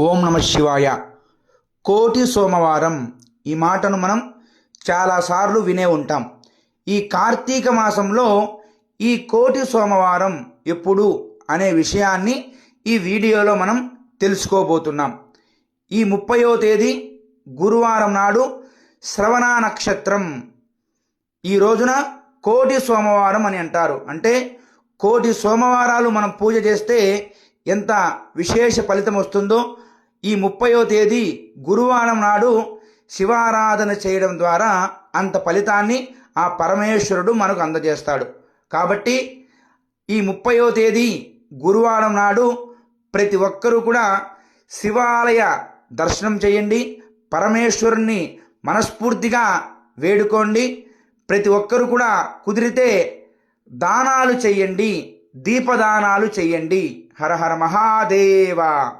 ఓం నమ శివాయ. కోటి సోమవారం ఈ మాటను మనం చాలాసార్లు వినే ఉంటాం. ఈ కార్తీక మాసంలో ఈ కోటి సోమవారం ఎప్పుడు అనే విషయాన్ని ఈ వీడియోలో మనం తెలుసుకోబోతున్నాం. ఈ ముప్పయో తేదీ గురువారం నాడు శ్రవణ నక్షత్రం. ఈ రోజున కోటి సోమవారం అని అంటారు. అంటే కోటి సోమవారాలు మనం పూజ చేస్తే ఎంత విశేష ఫలితం వస్తుందో ఈ ముప్పయో తేదీ గురువారం నాడు శివారాధన చేయడం ద్వారా అంత ఫలితాన్ని ఆ పరమేశ్వరుడు మనకు అందజేస్తాడు. కాబట్టి ఈ ముప్పయో తేదీ గురువారం నాడు ప్రతి ఒక్కరూ కూడా శివాలయ దర్శనం చేయండి. పరమేశ్వరుణ్ణి మనస్ఫూర్తిగా వేడుకోండి. ప్రతి ఒక్కరు కూడా కుదిరితే దానాలు చెయ్యండి దీపదానాలు చెయ్యండి హర హర మహాదేవ.